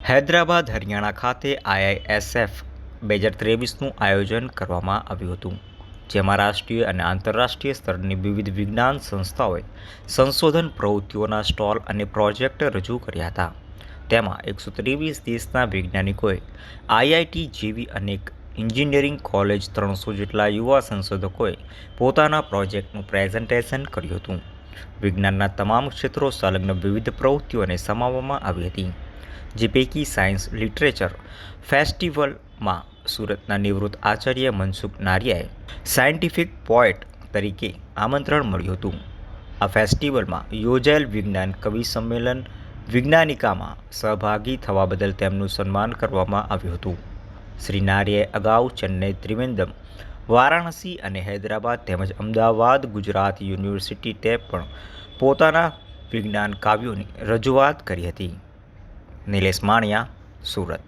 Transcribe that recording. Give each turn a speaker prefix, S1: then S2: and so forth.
S1: હૈદરાબાદ, હરિયાણા ખાતે આઈઆઈએસએફ બે હજાર ત્રેવીસનું આયોજન કરવામાં આવ્યું હતું, જેમાં રાષ્ટ્રીય અને આંતરરાષ્ટ્રીય સ્તરની વિવિધ વિજ્ઞાન સંસ્થાઓએ સંશોધન પ્રવૃત્તિઓના સ્ટોલ અને પ્રોજેક્ટ રજૂ કર્યા હતા. તેમાં એકસો ત્રેવીસ દેશના વૈજ્ઞાનિકોએ આઈઆઈટી જેવી અનેક એન્જિનિયરિંગ કોલેજ ત્રણસો જેટલા યુવા સંશોધકોએ પોતાના પ્રોજેક્ટનું પ્રેઝન્ટેશન કર્યું હતું. વિજ્ઞાનના તમામ ક્ષેત્રો સંલગ્ન વિવિધ પ્રવૃત્તિઓને સમાવવામાં આવી હતી. જે પૈકી સાયન્સ, લિટરેચર, ફેસ્ટિવલમાં સુરતના નિવૃત્ત આચાર્ય મનસુખ નારિયાએ સાયન્ટિફિક પોએટ તરીકે આમંત્રણ મળ્યું હતું. આ ફેસ્ટિવલમાં યોજાયેલ વિજ્ઞાન કવિ સંમેલન વિજ્ઞાનિકામાં સહભાગી થવા બદલ તેમનું સન્માન કરવામાં આવ્યું હતું. શ્રી નારીએ અગાઉ ચેન્નઈ ત્રિવેન્દ્રમ વારાણસી અને હૈદરાબાદ તેમજ અમદાવાદ ગુજરાત યુનિવર્સિટી તે પણ પોતાના વિજ્ઞાન કાવ્યોની રજૂઆત કરી હતી. નિલેશ માણિયા, સુરત.